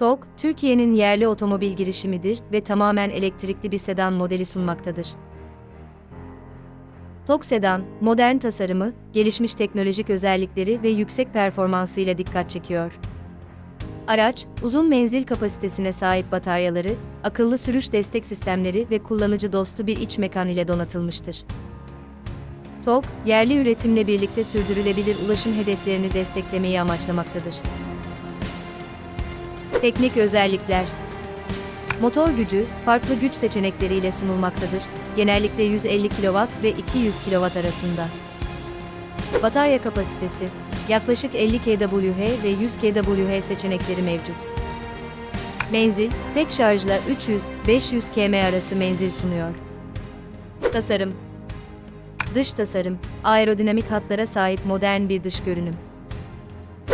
TOG, Türkiye'nin yerli otomobil girişimidir ve tamamen elektrikli bir sedan modeli sunmaktadır. TOG sedan, modern tasarımı, gelişmiş teknolojik özellikleri ve yüksek performansıyla dikkat çekiyor. Araç, uzun menzil kapasitesine sahip bataryaları, akıllı sürüş destek sistemleri ve kullanıcı dostu bir iç mekan ile donatılmıştır. TOG, yerli üretimle birlikte sürdürülebilir ulaşım hedeflerini desteklemeyi amaçlamaktadır. Teknik özellikler Motor gücü, farklı güç seçenekleriyle sunulmaktadır, genellikle 150 kW ve 200 kW arasında. Batarya kapasitesi, yaklaşık 50 kWh ve 100 kWh seçenekleri mevcut. Menzil, tek şarjla 300-500 km arası menzil sunuyor. Tasarım Dış tasarım, aerodinamik hatlara sahip modern bir dış görünüm.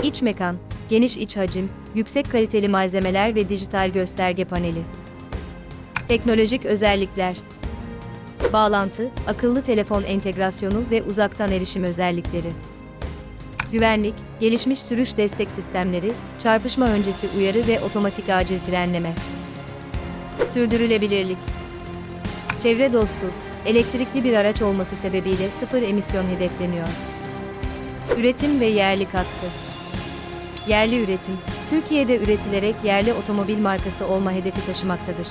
İç mekan, geniş iç hacim, yüksek kaliteli malzemeler ve dijital gösterge paneli. Teknolojik özellikler Bağlantı, akıllı telefon entegrasyonu ve uzaktan erişim özellikleri. Güvenlik, gelişmiş sürüş destek sistemleri, çarpışma öncesi uyarı ve otomatik acil frenleme. Sürdürülebilirlik Çevre dostu, elektrikli bir araç olması sebebiyle sıfır emisyon hedefleniyor. Üretim ve yerli katkı. Yerli üretim, Türkiye'de üretilerek yerli otomobil markası olma hedefi taşımaktadır.